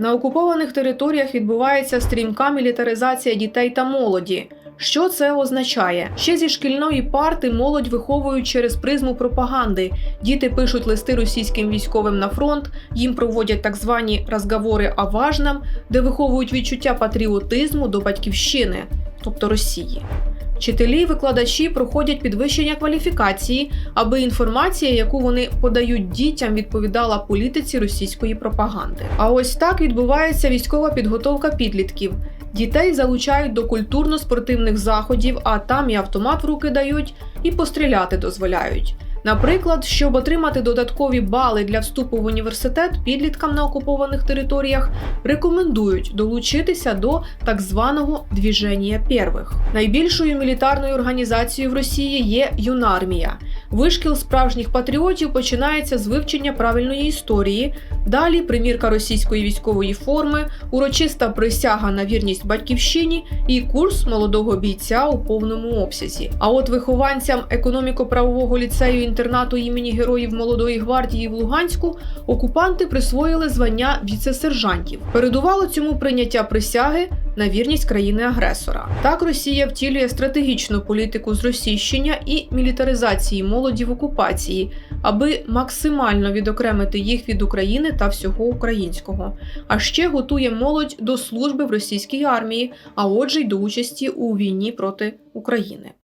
На окупованих територіях відбувається стрімка мілітаризація дітей та молоді. Що це означає? Ще зі шкільної парти молодь виховують через призму пропаганди. Діти пишуть листи російським військовим на фронт, їм проводять так звані розговори о важном, де виховують відчуття патріотизму до батьківщини, тобто Росії. Вчителі і викладачі проходять підвищення кваліфікації, аби інформація, яку вони подають дітям, відповідала політиці російської пропаганди. А ось так відбувається військова підготовка підлітків. Дітей залучають до культурно-спортивних заходів, а там і автомат в руки дають, і постріляти дозволяють. Наприклад, щоб отримати додаткові бали для вступу в університет, підліткам на окупованих територіях рекомендують долучитися до так званого двіження первих. Найбільшою мілітарною організацією в Росії є юнармія. Вишкіл справжніх патріотів починається з вивчення правильної історії. Далі примірка російської військової форми, урочиста присяга на вірність батьківщині і курс молодого бійця у повному обсязі. А от вихованцям економіко-правового ліцею інтернату імені Героїв Молодої гвардії в Луганську окупанти присвоїли звання віце-сержантів. Передувало цьому прийняття присяги на вірність країни-агресора. Так Росія втілює стратегічну політику зросійщення і мілітаризації молоді в окупації, аби максимально відокремити їх від України та всього українського. А ще готує молодь до служби в російській армії, а отже й до участі у війні проти України.